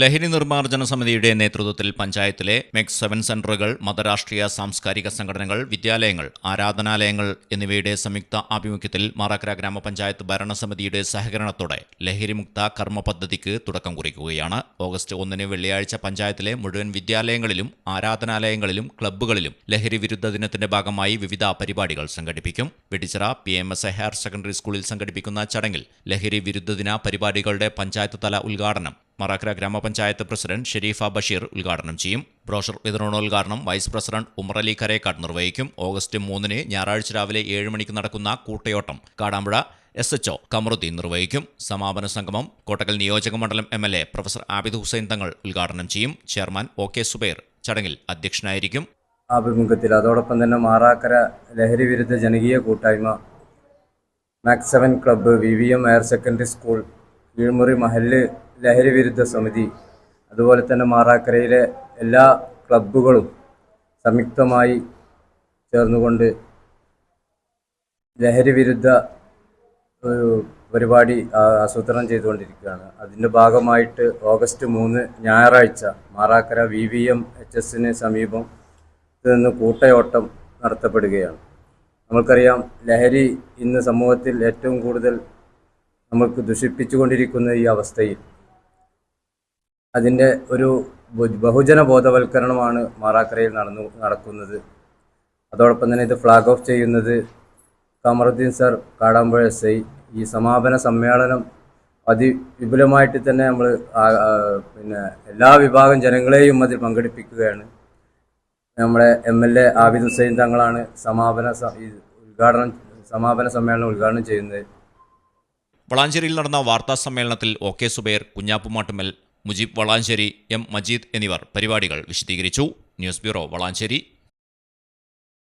ലഹരി നിർമ്മാർജന സമിതിയുടെ നേതൃത്വത്തിൽ പഞ്ചായത്തിലെ മെക്സ് സെവൻ സെന്ററുകൾ മതരാഷ്ട്രീയ സാംസ്കാരിക സംഘടനകൾ വിദ്യാലയങ്ങൾ ആരാധനാലയങ്ങൾ എന്നിവയുടെ സംയുക്ത ആഭിമുഖ്യത്തിൽ മാറാക്കര ഗ്രാമപഞ്ചായത്ത് ഭരണസമിതിയുടെ സഹകരണത്തോടെ ലഹരിമുക്ത കർമ്മ പദ്ധതിക്ക് തുടക്കം കുറിക്കുകയാണ്. ഓഗസ്റ്റ് ഒന്നിന് വെള്ളിയാഴ്ച പഞ്ചായത്തിലെ മുഴുവൻ വിദ്യാലയങ്ങളിലും ആരാധനാലയങ്ങളിലും ക്ലബ്ബുകളിലും ലഹരി വിരുദ്ധ ദിനത്തിന്റെ ഭാഗമായി വിവിധ പരിപാടികൾ സംഘടിപ്പിക്കും. Vedichira P M S A higher secondary സ്കൂളിൽ സംഘടിപ്പിക്കുന്ന ചടങ്ങിൽ ലഹരി വിരുദ്ധ ദിന പരിപാടികളുടെ പഞ്ചായത്ത് തല ഉദ്ഘാടനം മറാക്കര ഗ്രാമപഞ്ചായത്ത് പ്രസിഡന്റ് ഷെരീഫ ബഷീർ ഉദ്ഘാടനം ചെയ്യും. ബ്രോഷർ വിതരണോദ്ഘാടനം വൈസ് പ്രസിഡന്റ് ഉമറലി കരേക്കാട് നിർവഹിക്കും. ഓഗസ്റ്റ് മൂന്നിന് ഞായറാഴ്ച രാവിലെ ഏഴ് മണിക്ക് നടക്കുന്ന കൂട്ടയോട്ടം കാടാമ്പുഴ എസ് എച്ച്ഒ കമറുദ്ദീൻ നിർവഹിക്കും. സമാപന സംഗമം കോട്ടക്കൽ നിയോജക മണ്ഡലം M L A professor Abid Hussain Thangal ഉദ്ഘാടനം ചെയ്യും. ചെയർമാൻ ഒ കെ സുബൈർ ചടങ്ങിൽ അധ്യക്ഷനായിരിക്കും. ആഭിമുഖ്യത്തിൽ അതോടൊപ്പം തന്നെ മാറാക്കര ലഹരി വിരുദ്ധ ജനകീയ കൂട്ടായ്മ max seven club V V M higher secondary school Keezhmuri മഹല്ല് ലഹരി വിരുദ്ധ സമിതി അതുപോലെ തന്നെ മാറാക്കരയിലെ എല്ലാ ക്ലബുകളും സംയുക്തമായി ചേർന്നുകൊണ്ട് ലഹരി വിരുദ്ധ ഒരു പരിപാടി ആസൂത്രണം ചെയ്തുകൊണ്ടിരിക്കുകയാണ്. അതിന്റെ ഭാഗമായിട്ട് ഓഗസ്റ്റ് മൂന്ന് ഞായറാഴ്ച Marakkara V V M H എസിന് സമീപം നിന്ന് കൂട്ടയോട്ടം നടത്തപ്പെടുകയാണ്. നമ്മൾക്കറിയാം ലഹരി ഇന്ന് സമൂഹത്തിൽ ഏറ്റവും കൂടുതൽ നമ്മൾക്ക് ദുഷിപ്പിച്ചുകൊണ്ടിരിക്കുന്ന ഈ അവസ്ഥയിൽ അതിന്റെ ഒരു ബഹുജന ബോധവൽക്കരണമാണ് മാറാക്കരയിൽ നടന്നു നടക്കുന്നത്. അതോടൊപ്പം തന്നെ ഇത് ഫ്ലാഗ് ഓഫ് ചെയ്യുന്നത് Kamaruddin sir Kadampuzha S I ഈ സമാപന സമ്മേളനം അതിവിപുലമായിട്ട് തന്നെ നമ്മൾ പിന്നെ എല്ലാ വിഭാഗം ജനങ്ങളെയും അതിൽ പങ്കെടുപ്പിക്കുകയാണ്. നമ്മുടെ M L A Abid Hussain തങ്ങളാണ് സമാപന ഉദ്ഘാടനം സമാപന സമ്മേളനം ഉദ്ഘാടനം ചെയ്യുന്നത്. വളാഞ്ചേരിയിൽ നടന്ന വാർത്താ സമ്മേളനത്തിൽ ഒ കെ സുബൈർ കുഞ്ഞാപ്പുമാട്ടുമൽ മുജീബ് വളാഞ്ചേരി എം മജീദ് എന്നിവർ പരിപാടികൾ വിശദീകരിച്ചു. News bureau Valanchery.